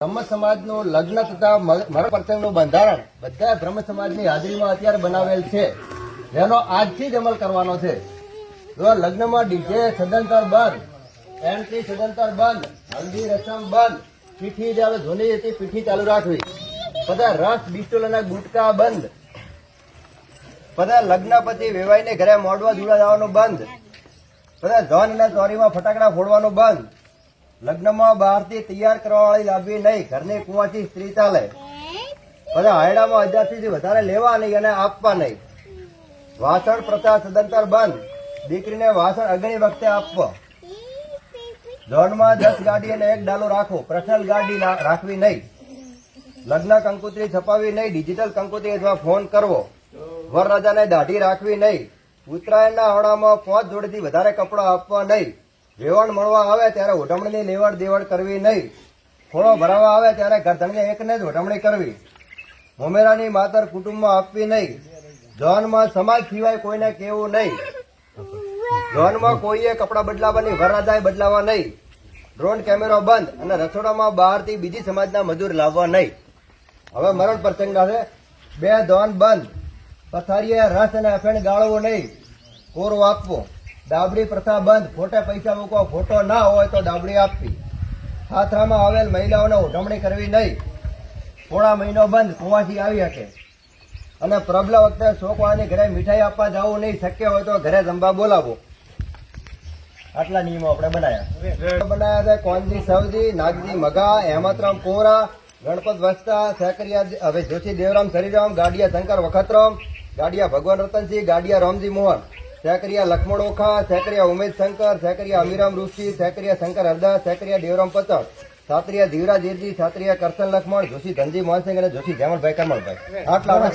બ્રહ્મ સમાજનું લગ્ન તથા મરણ પ્રસંગનું બંધારણ બધા બ્રહ્મ સમાજની હાજરીમાં અત્યારે બનાવેલ છે. જેનો આજથી જ અમલ કરવાનો છે. લગ્નમાં ડીજે સદંતર બંધ, એન્ટ્રી સદંતર બંધ, હલ્દી રસમ બંધ પીઠી જે ધોની હતી, પીઠી ચાલુ રાખવી. બધા રસ બિસ્ટોલ અને ગુટકા બંધ. બધા લગ્ન પછી વેવાઈને ઘરે મોડવા જોડા જવાનું બંધ. બધા ધન અને ચોરીમાં ફટાકડા ફોડવાનું બંધ. લગ્નમાં બહારથી તૈયાર કરવા વાળી લાવવી નહીં, ઘરની કુવાથી સ્ત્રી ચાલે. બધા હાયડામાં હજારથી વધારે લેવા નહીં અને આપવા નહીં. વાસણ પ્રથા સદંતર બંધ. દીકરીને વાસણ અગ્નિ વખતે આપવા. ઝોનમાં દસ ગાડી અને એક ડાલો રાખો. પ્રથલ ગાડી રાખવી નહીં. લગ્ન કંકોત્રી છપાવી નહીં. ડિજિટલ કંકોત્રી અથવા ફોન કરવો. વરરાજાને દાઢી રાખવી નહીં. ઉત્તરાયણના હોણામાં પાંચ જોડીથી વધારે કપડાં આપવા નહીં. વેવણ મળવા આવે ત્યારે ઉઢમણીની લેવડ દેવડ કરવી નહીં. ખોળો ભરાવા આવે ત્યારે ગરધણને એકને જ ઉઢમણી કરવી. મોમેરાની માતર કુટુંબમાં આપવી નહીં. જોનમાં સમાજ સિવાય કોઈને કહેવું નહીં. જોનમાં કોઈએ કપડાં બદલાવાની વરરાજાએ બદલાવા નહીં. ડ્રોન કેમેરો બંધ અને રસોડામાં બહારથી બીજી સમાજના મજૂર લાવવા નહીં. હવે મરણ પ્રસંગ છે. બે ધોન બંધ. પથારીએ રસ અને અફેણ ગાળવો નહીં. કોરો આપવો. ડાબડી પ્રથા બંધ. ખોટે પૈસા મૂકવા ખોટો ના હોય તો ડાબડી આપવી. હાથરામાં આવેલ મહિલાઓને ઉઢમણી કરવી નહીં. થોડા મહિનો બંધ. કુવાથી આવી શકે. અને પ્રબલા વખતે શોકવાની ઘરે મીઠાઈ આપવા જવું નહીં. શક્ય હોય તો ઘરે જમવા બોલાવો. આટલા નિયમો આપણે બનાયા. બનાયા છે કોનજી, સવજી, નાગજી, મગા, હેમતરામ કોરા ગણપત વસ્તા, સેકરિયા, હવે જોશી, દેવરામ સરીરામ ગાડિયા, શંકર, વખતરામ, ગાડિયા ભગવાન રતનસિંહ, ગાડિયા રામજી મોહન. સેકરિયા લક્ષ્મણ ઓખા સેકરિયા ઉમેશ શંકર, સેકરિયા અમીરામ ઋષિ, સેકરિયા શંકર હરદાસ, સેકરિયા દેવરામ પતક સાત્રિયા ધીવરાજ એરજી સાત્રિયા કરશન લક્ષ્મણ જોશી ધનજી મોહનસિંહ અને જોશી જયમલભાઈ કરમણભાઈ આટલા આપણે